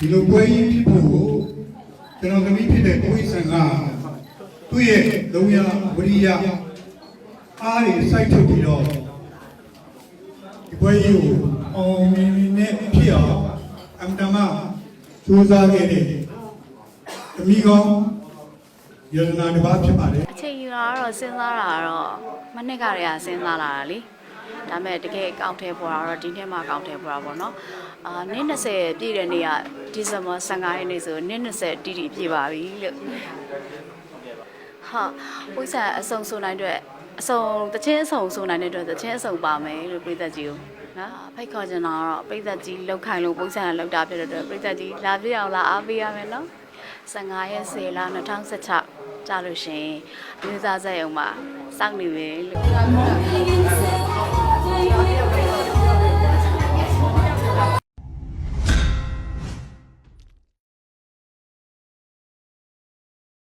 ဒီလိုပွဲကြီးဖြစ်ဖို့ကိုကျွန်တော်သမီးဖြစ်တဲ့ကိုဝိဆန်ကသူ့ရဲ့လုံရဝရိယအားတွေစိုက်ထုတ်ပြီးတော့ဒီပွဲကြီးကိုအောင်မြင်နဲ့ဖြစ်အောင်အမတမစူးစမ်းခဲ့တဲ့သမီးကောင်းယန္နာတစ်ပါးဖြစ်ပါတယ်အချိန်ယူတာကတော့စဉ်းစားတာကတော့မနှစ်ကတည်းကစဉ်းစားလာတာလေ ဒါပေမဲ့တကယ်အကောင့်ထဲပေါ်တာတော့ဒီနှစ်မှအကောင့်ထဲပေါ်တာပေါ့နော်အာနေ့20ပြည့်တဲ့နေ့ကဒီဇင်ဘာ15ရက်နေ့ဆိုနေ့20တီတီပြည့်ပါပြီလို့ဟာဝိဆန်အစုံဆိုနိုင်တဲ့အစုံတချင်းအစုံဆိုနိုင်တဲ့အတွက်တချင်းအစုံပါမယ်လို့ပြည်သက်ကြီးကိုနော်ဖိတ်ခေါ်ချင်တာကတော့ပြည်သက်ကြီးလောက်ခိုင်လို့ပုံစံလောက်တာဖြစ်တဲ့အတွက်ပြည်သက်ကြီးလာပြအောင်လာအားပေးရမယ်နော်15ရက်10လ2016ကြာလို့ရှရင်မြို့သားစက်ရုံမှာစောင့်နေပြီလို့